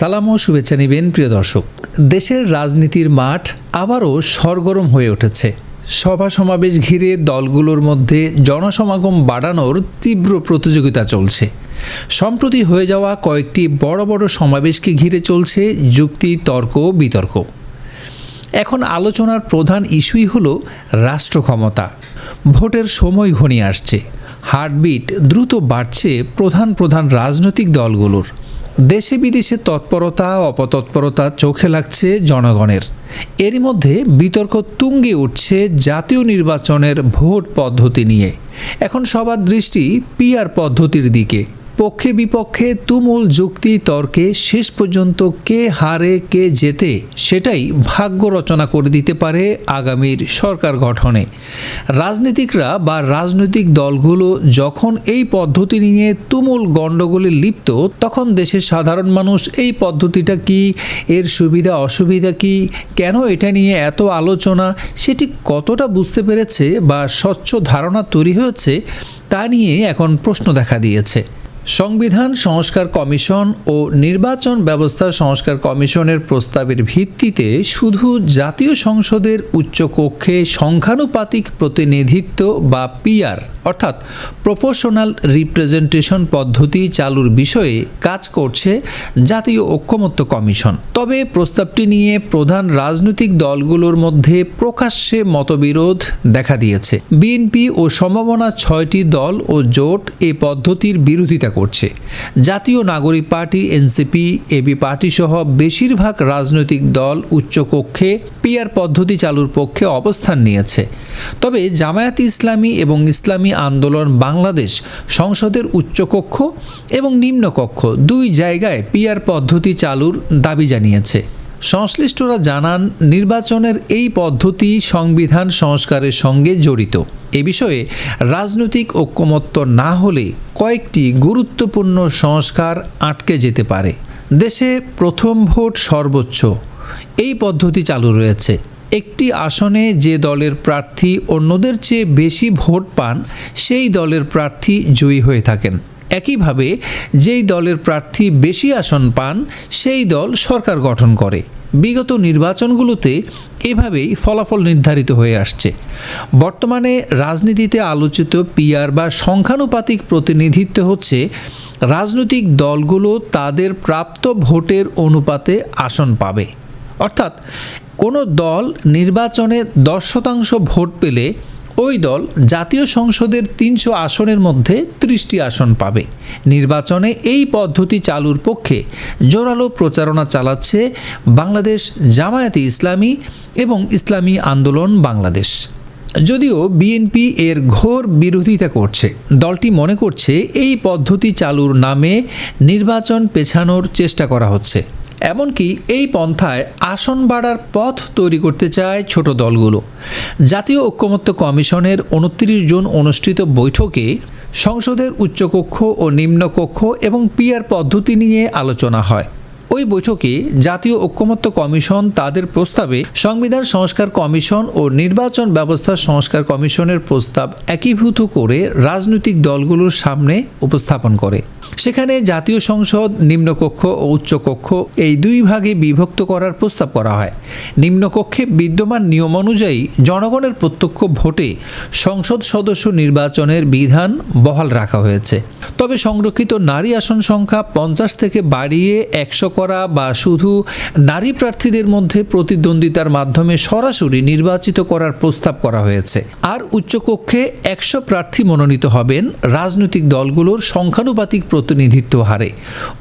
সালাম ও শুভেচ্ছা নিবেন প্রিয় দর্শক। দেশের রাজনীতির মাঠ আবারও সরগরম হয়ে উঠেছে। সভা সমাবেশ ঘিরে দলগুলোর মধ্যে জনসমাগম বাড়ানোর তীব্র প্রতিযোগিতা চলছে। সম্প্রতি হয়ে যাওয়া কয়েকটি বড় বড় সমাবেশকে ঘিরে চলছে যুক্তি, তর্ক, বিতর্ক। এখন আলোচনার প্রধান ইস্যুই হল রাষ্ট্র ক্ষমতা। ভোটের সময় ঘনিয়ে আসছে। হার্টবিট দ্রুত বাড়ছে প্রধান প্রধান রাজনৈতিক দলগুলোর। দেশে বিদেশে তৎপরতা, অপতৎপরতা চোখে লাগছে জনগণের। এরই মধ্যে বিতর্ক তুঙ্গে উঠছে জাতীয় নির্বাচনের ভোট পদ্ধতি নিয়ে। এখন সবার দৃষ্টি পিআর পদ্ধতির দিকে। পক্ষে বিপক্ষে তুমুল যুক্তি, তর্কে শেষ পর্যন্ত কে হারে, কে জেতে সেটাই ভাগ্য রচনা করে দিতে পারে আগামীর সরকার গঠনে। রাজনীতিকরা বা রাজনৈতিক দলগুলো যখন এই পদ্ধতি নিয়ে তুমুল গণ্ডগোলে লিপ্ত, তখন দেশের সাধারণ মানুষ এই পদ্ধতিটা কি, এর সুবিধা, অসুবিধা কি, কেন এটা নিয়ে এত আলোচনা সেটি কতটা বুঝতে পেরেছে বা স্বচ্ছ ধারণা তৈরি হয়েছে, তা নিয়ে এখন প্রশ্ন দেখা দিয়েছে। সংবিধান সংস্কার কমিশন ও নির্বাচন ব্যবস্থা সংস্কার কমিশনের প্রস্তাবের ভিত্তিতে শুধু জাতীয় সংসদের উচ্চকক্ষে সংখ্যানুপাতিক প্রতিনিধিত্ব বা পিআর অর্থাৎ প্রপোর্শনাল রিপ্রেজেন্টেশন পদ্ধতি চালুর বিষয়ে কাজ করছে জাতীয় ঐক্যমত্য কমিশন। তবে প্রস্তাবটি নিয়ে প্রধান রাজনৈতিক দলগুলোর মধ্যে প্রকাশ্যে মতবিরোধ দেখা দিয়েছে। বিএনপি ও সম্ভাবনা ছয়টি দল ও জোট এ পদ্ধতির বিরোধিতা করছে। জাতীয় নাগরিক পার্টি, এনসিপি এবি পার্টি সহ বেশিরভাগ রাজনৈতিক দল উচ্চকক্ষে পিআর পদ্ধতি চালুর পক্ষে অবস্থান নিয়েছে। তবে জামায়াত ইসলামী এবং ইসলামী আন্দোলন বাংলাদেশ, সংসদের উচ্চকক্ষ এবং নিম্নকক্ষ দুই জায়গায় পিআর পদ্ধতি চালুর দাবি জানিয়েছে। সংশ্লিষ্টরা জানান, নির্বাচনের এই পদ্ধতি সংবিধান সংস্কারের সঙ্গে জড়িত। এ বিষয়ে রাজনৈতিক ঐক্যমত্য না হলে কয়েকটি গুরুত্বপূর্ণ সংস্কার আটকে যেতে পারে। দেশে প্রথম ভোট সর্বোচ্চ। এই পদ্ধতি চালু রয়েছে। একটি আসনে যে দলের প্রার্থী অন্যদের চেয়ে বেশি ভোট পান, সেই দলের প্রার্থী জয়ী হয়ে থাকেন। একইভাবে, যেই দলের প্রার্থী বেশি আসন পান, সেই দল সরকার গঠন করে। বিগত নির্বাচনগুলোতে এভাবেই ফলাফল নির্ধারিত হয়ে আসছে। বর্তমানে রাজনীতিতে আলোচিত পিআর বা সংখ্যানুপাতিক প্রতিনিধিত্ব হচ্ছে রাজনৈতিক দলগুলো তাদের প্রাপ্ত ভোটের অনুপাতে আসন পাবে। অর্থাৎ কোনো দল নির্বাচনে দশ শতাংশ ভোট পেলে ওই দল জাতীয় সংসদের তিনশো আসনের মধ্যে ত্রিশটি আসন পাবে। নির্বাচনে এই পদ্ধতি চালুর পক্ষে জোরালো প্রচারণা চালাচ্ছে বাংলাদেশ জামায়াতে ইসলামী এবং ইসলামী আন্দোলন বাংলাদেশ। যদিও বিএনপি এর ঘোর বিরোধিতা করছে, দলটি মনে করছে এই পদ্ধতি চালুর নামে নির্বাচন পেছানোর চেষ্টা করা হচ্ছে। এমনকি এই পন্থায় আসন বাড়ার পথ তৈরি করতে চায় ছোট দলগুলো। জাতীয় ঐক্যমত্য কমিশনের উনত্রিশ জুন অনুষ্ঠিত বৈঠকে সংসদের উচ্চকক্ষ ও নিম্নকক্ষ এবং পিআর পদ্ধতি নিয়ে আলোচনা হয়। ওই বৈঠকে জাতীয় ঐক্যমত্য কমিশন তাদের প্রস্তাবে সংবিধান সংস্কার কমিশন ও নির্বাচন ব্যবস্থা সংস্কার কমিশনের প্রস্তাব একীভূত করে রাজনৈতিক দলগুলোর সামনে উপস্থাপন করে। সেখানে জাতীয় সংসদ, নিম্নকক্ষ ও উচ্চকক্ষ এই দুই ভাগে বিভক্ত করার প্রস্তাব করা হয়। নিম্নকক্ষে বিদ্যমান নিয়ম অনুযায়ী জনগণের প্রত্যক্ষ ভোটে সংসদ সদস্য নির্বাচনের বিধান বহাল রাখা হয়েছে। তবে সংরক্ষিত নারী আসন সংখ্যা পঞ্চাশ থেকে বাড়িয়ে একশো করা বা শুধু নারী প্রার্থীদের মধ্যে প্রতিদ্বন্দ্বিতার মাধ্যমে সরাসরি নির্বাচিত করার প্রস্তাব করা হয়েছে। আর উচ্চকক্ষে একশো প্রার্থী মনোনীত হবেন রাজনৈতিক দলগুলোর সংখ্যানুপাতিক প্রতিনিধিত্ব হারে।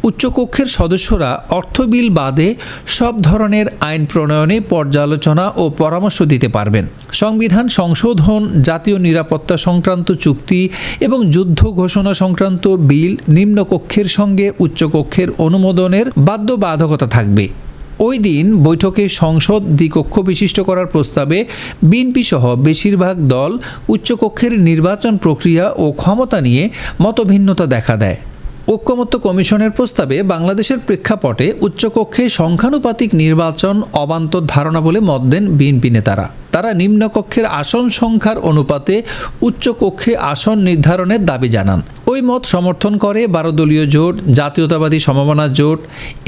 উচ্চকক্ষের সদস্যরা অর্থ বিল বাদে সব ধরনের আইন প্রণয়নে পর্যালোচনা ও পরামর্শ দিতে পারবেন। সংবিধান সংশোধন, জাতীয় নিরাপত্তা সংক্রান্ত চুক্তি এবং যুদ্ধ ঘোষণা সংক্রান্ত বিল নিম্নকক্ষের সঙ্গে উচ্চকক্ষের অনুমোদনের বাধ্যবাধকতা থাকবে। ওই দিন বৈঠকে সংসদ দ্বিকক্ষ বিশিষ্ট করার প্রস্তাবে বিএনপি সহ বেশিরভাগ দল উচ্চকক্ষের নির্বাচন প্রক্রিয়া ও ক্ষমতা নিয়ে মতভিন্নতা দেখা দেয়। ঐক্যমত্য কমিশনের প্রস্তাবে বাংলাদেশের প্রেক্ষাপটে উচ্চকক্ষে সংখ্যানুপাতিক নির্বাচন অবান্তর ধারণা বলে মত দেন বিএনপি নেতারা। তারা নিম্নকক্ষের আসন সংখ্যার অনুপাতে উচ্চকক্ষে আসন নির্ধারণের দাবি জানান। ওই মত সমর্থন করে বারো দলীয় জোট, জাতীয়তাবাদী সমমনা জোট,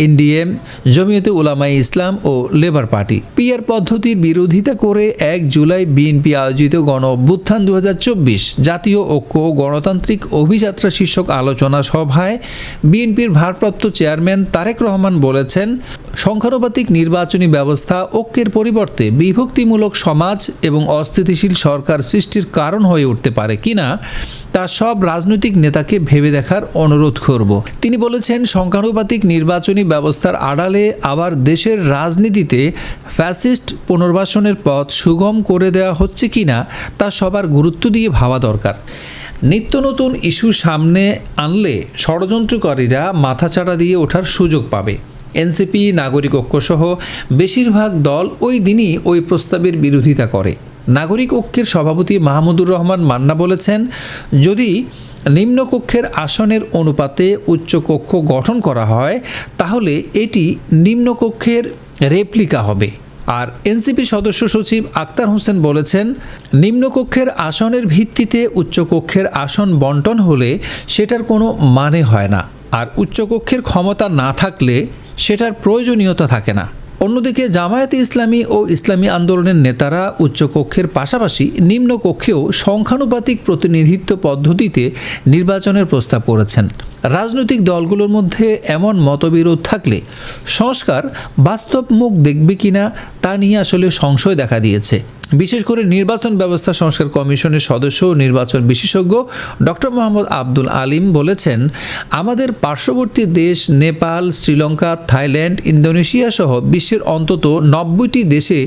এনডিএম, জমিয়তে উলামাই ইসলাম ও লেবার পার্টি। পিআর পদ্ধতির বিরোধিতা করে এক জুলাই বিএনপি আয়োজিত গণ অভ্যুত্থান দু হাজার চব্বিশ জাতীয় ঐক্য গণতান্ত্রিক অভিযাত্রা শীর্ষক আলোচনা সভায় বিএনপির ভারপ্রাপ্ত চেয়ারম্যান তারেক রহমান বলেছেন, সংখ্যানুপাতিক নির্বাচনী ব্যবস্থা ঐক্যের পরিবর্তে বিভক্তিমূলক সমাজ এবং অস্থিতিশীল সরকার সৃষ্টির কারণ হয়ে উঠতে পারে কিনা তা সব রাজনৈতিক নেতাকে ভেবে দেখার অনুরোধ করব। তিনি বলেছেন, সংখ্যানুপাতিক নির্বাচনী ব্যবস্থার আড়ালে আবার দেশের রাজনীতিতে ফ্যাসিস্ট পুনর্বাসনের পথ সুগম করে দেওয়া হচ্ছে কিনা তা সবার গুরুত্ব দিয়ে ভাবা দরকার। নিত্য নতুন ইস্যু সামনে আনলে ষড়যন্ত্রকারীরা মাথাচাড়া দিয়ে ওঠার সুযোগ পাবে। এনসিপি, নাগরিক ঐক্যসহ বেশিরভাগ দল ওই দিনই ওই প্রস্তাবের বিরোধিতা করে। নাগরিক ঐক্যের সভাপতি মাহমুদুর রহমান মান্না বলেছেন, যদি নিম্নকক্ষের আসনের অনুপাতে উচ্চকক্ষ গঠন করা হয়, তাহলে এটি নিম্নকক্ষের রেপ্লিকা হবে। আর এনসিপি সদস্য সচিব আক্তার হোসেন বলেছেন নিম্নকক্ষের আসনের ভিত্তিতে উচ্চকক্ষের আসন বন্টন হলে সেটার কোনো মানে হয় না। আর উচ্চকক্ষের ক্ষমতা না থাকলে সেটার প্রয়োজনীয়তা থাকে না। অন্যদিকে জামায়াতে ইসলামী ও ইসলামী আন্দোলনের নেতারা উচ্চকক্ষের পাশাপাশি নিম্নকক্ষেও সংখ্যানুপাতিক প্রতিনিধিত্ব পদ্ধতিতে নির্বাচনের প্রস্তাব করেছেন। রাজনৈতিক দলগুলোর মধ্যে এমন মতবিরোধ থাকলে সংস্কার বাস্তব মুখ দেখবে কিনা তা নিয়ে আসলে সংশয় দেখা দিয়েছে। বিশেষ করে নির্বাচন ব্যবস্থা সংস্কার কমিশনের সদস্য ও নির্বাচন বিশেষজ্ঞ ডক্টর মোহাম্মদ আব্দুল আলিম বলেছেন, আমাদের পার্শ্ববর্তী দেশ নেপাল, শ্রীলঙ্কা, থাইল্যান্ড, ইন্দোনেশিয়া সহ বিশ্বের অন্তত নব্বইটি দেশে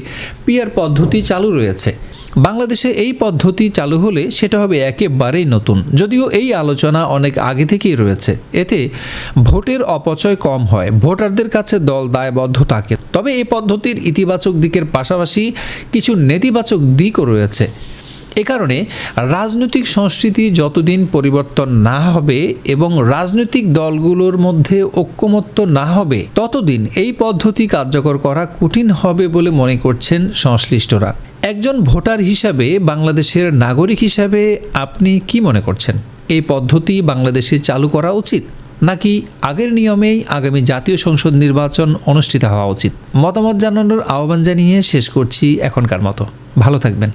পিয়ার পদ্ধতি চালু রয়েছে। বাংলাদেশে এই পদ্ধতি চালু হলে সেটা হবে একেবারেই নতুন। যদিও এই আলোচনা অনেক আগে থেকেই রয়েছে। এতে ভোটের অপচয় কম হয়, ভোটারদের কাছে দল দায়বদ্ধ থাকে। তবে এই পদ্ধতির ইতিবাচক দিকের পাশাপাশি কিছু নেতিবাচক দিকও রয়েছে। এ কারণে রাজনৈতিক সংস্কৃতি যতদিন পরিবর্তন না হবে এবং রাজনৈতিক দলগুলোর মধ্যে ঐক্যমত্য না হবে, ততদিন এই পদ্ধতি কার্যকর করা কঠিন হবে বলে মনে করছেন সংশ্লিষ্টরা। একজন ভোটার হিসাবে বাংলাদেশের নাগরিক হিসাবে আপনি কি মনে করছেন? এই পদ্ধতি বাংলাদেশে চালু করা উচিত? নাকি আগের নিয়মেই আগামী জাতীয় সংসদ নির্বাচন অনুষ্ঠিত হওয়া উচিত? মতামত জানানোর আহ্বান জানিয়ে শেষ করছি এখনকার মতো। ভালো থাকবেন।